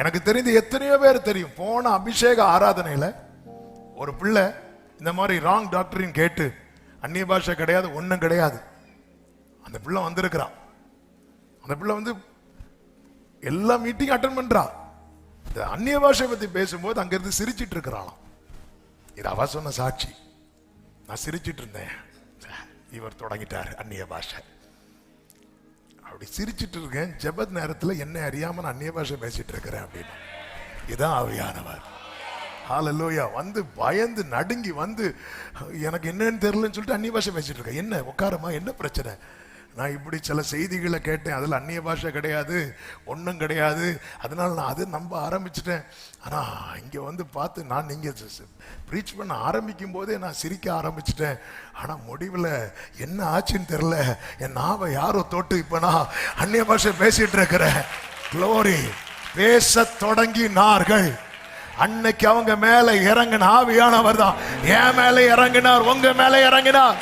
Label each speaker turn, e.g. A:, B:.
A: எனக்கு தெரிந்து எத்தனையோ பேர் தெரியும். போன அபிஷேக ஆராதனையில ஒரு பிள்ளை இந்த மாதிரி ராங் டாக்டரின் கேட்டு அந்நிய பாஷை கிடையாது ஒன்றும் கிடையாது. அந்த பிள்ளை வந்திருக்கிறான். அந்த பிள்ளை வந்து எல்லா மீட்டிங் அட்டன் பண்றா இந்த அந்நிய பாஷை பத்தி பேசும்போது அங்கிருந்து சிரிச்சிட்டு இருக்கிறாளாம். இது அவ சொன்ன சாட்சி. நான் சிரிச்சிட்டு இருந்தேன். இவர் தொடங்கிட்டார் அந்நிய பாஷை. அப்படி சிரிச்சிட்டு இருக்கேன் ஜெபத் நேரத்துல என்ன அறியாம நான் அந்நிய பாஷை பேசிட்டு இருக்கிறேன் அப்படின்னு. இதான் ஆவியானவர். ஹalleluya வந்து பயந்து நடுங்கி வந்து எனக்கு என்னன்னு தெரியலன்னு சொல்லிட்டு அந்நிய பாஷை பேசிட்டு இருக்கேன் என்ன? உட்காரமா? என்ன பிரச்சனை? நான் இப்படி சில செய்திகளை கேட்டேன். அதில் அந்நிய பாஷை கிடையாது ஒன்றும் கிடையாது. அதனால் நான் அது நம்ப ஆரம்பிச்சிட்டேன். ஆனால் இங்கே வந்து பார்த்து நான் நீங்கள் ப்ரீச் பண்ண ஆரம்பிக்கும் போதே நான் சிரிக்க ஆரம்பிச்சிட்டேன். ஆனால் முடிவில் என்ன ஆச்சுன்னு தெரில என் நாவை யாரோ தொட்டு இப்போ நான் அந்நிய பாஷை பேசிகிட்டு இருக்கிறேன். க்ளோரி பேசத் தொடங்கினார்கள். அன்னைக்கு அவங்க மேல இறங்கின ஆவியானவர் தான். என் மேல இறங்கினார் உங்க மேல இறங்கினார்.